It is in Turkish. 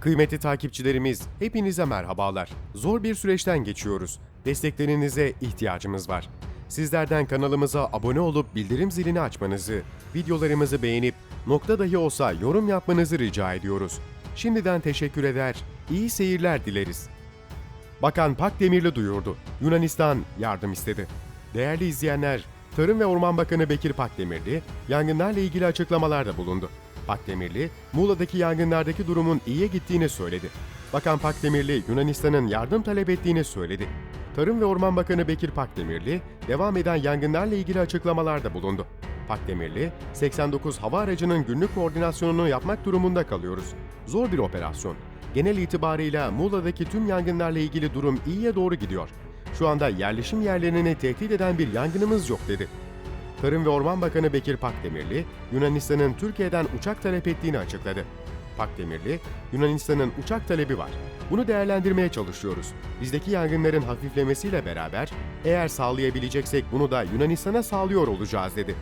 Kıymetli takipçilerimiz, hepinize merhabalar. Zor bir süreçten geçiyoruz. Desteklerinize ihtiyacımız var. Sizlerden kanalımıza abone olup bildirim zilini açmanızı, videolarımızı beğenip nokta dahi olsa yorum yapmanızı rica ediyoruz. Şimdiden teşekkür eder, iyi seyirler dileriz. Bakan Pakdemirli duyurdu. Yunanistan yardım istedi. Değerli izleyenler, Tarım ve Orman Bakanı Bekir Pakdemirli, yangınlarla ilgili açıklamalarda bulundu. Pakdemirli, Muğla'daki yangınlardaki durumun iyiye gittiğini söyledi. Bakan Pakdemirli, Yunanistan'ın yardım talep ettiğini söyledi. Tarım ve Orman Bakanı Bekir Pakdemirli, devam eden yangınlarla ilgili açıklamalarda bulundu. Pakdemirli, 89 hava aracının günlük koordinasyonunu yapmak durumunda kalıyoruz. Zor bir operasyon. Genel itibarıyla Muğla'daki tüm yangınlarla ilgili durum iyiye doğru gidiyor. Şu anda yerleşim yerlerini tehdit eden bir yangınımız yok dedi. Tarım ve Orman Bakanı Bekir Pakdemirli, Yunanistan'ın Türkiye'den uçak talep ettiğini açıkladı. Pakdemirli, Yunanistan'ın uçak talebi var. Bunu değerlendirmeye çalışıyoruz. Bizdeki yangınların hafiflemesiyle beraber eğer sağlayabileceksek bunu da Yunanistan'a sağlıyor olacağız dedi.